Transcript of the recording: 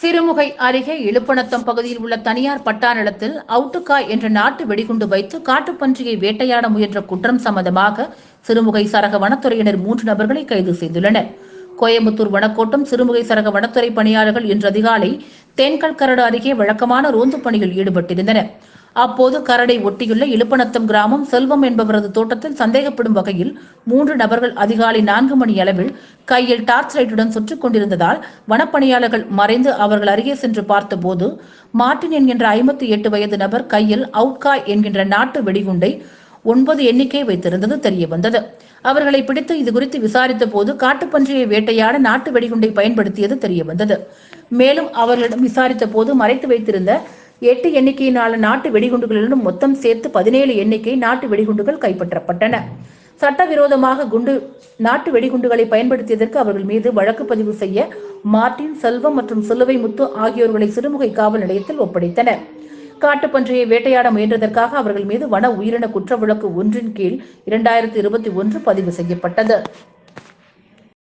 சிறுமுகை அருகே இழுப்பணத்தம் பகுதியில் உள்ள தனியார் பட்டா நிலத்தில் அவுட்டுக்காய் என்ற நாட்டு வெடிகுண்டு வைத்து காட்டுப்பன்றியை வேட்டையாட முயன்ற குற்றம் சம்பந்தமாக சிறுமுகை சரக வனத்துறையினர் மூன்று நபர்களை கைது செய்துள்ளனர். கோயம்புத்தூர் வனக்கோட்டம் சிறுமுகை சரக வனத்துறை பணியாளர்கள் இன்று அதிகாலை தேன்கல் கரடு அருகே வழக்கமான ரோந்து பணியில் ஈடுபட்டிருந்தனர். அப்போது கரடை ஒட்டியுள்ள இழுப்பநத்தம் கிராமம் செல்வம் என்பவரது தோட்டத்தில் சந்தேகப்படும் வகையில் மூன்று நபர்கள் அதிகாலை நான்கு மணி அளவில் கையில் டார்ச் லைட்டுடன் சுற்றி கொண்டிருந்ததால் வனப்பணியாளர்கள் மறைந்து அவர்கள் அருகே சென்று பார்த்தபோது மார்டின் என்கின்ற ஐம்பத்தி எட்டு வயது நபர் கையில் அவுட்கா என்கின்ற நாட்டு வெடிகுண்டை ஒன்பது எண்ணிக்கை வைத்திருந்தது தெரிய வந்தது அவர்களை பிடித்து இது குறித்து விசாரித்த போது காட்டுப்பன்றியை வேட்டையாட நாட்டு வெடிகுண்டை பயன்படுத்தியது தெரிய வந்தது மேலும் அவர்களிடம் விசாரித்த போது மறைத்து வைத்திருந்த எட்டு எண்ணிக்கையிலான நாட்டு வெடிகுண்டுகளுடன் மொத்தம் சேர்த்து பதினேழு எண்ணிக்கை நாட்டு வெடிகுண்டுகள் கைப்பற்றப்பட்டன. சட்டவிரோதமாக குண்டு நாட்டு வெடிகுண்டுகளை பயன்படுத்தியதற்கு அவர்கள் மீது வழக்கு பதிவு செய்ய மார்டின் செல்வம் மற்றும் சிலுவை முத்து ஆகியோர்களை சிறுமுகை காவல் நிலையத்தில் ஒப்படைத்தனர். காட்டுப்பன்றியை வேட்டையாட முயன்றதற்காக அவர்கள் மீது வன உயிரின குற்ற வழக்கு ஒன்றின் கீழ் இரண்டாயிரத்தி இருபத்தி ஒன்று பதிவு செய்யப்பட்டது.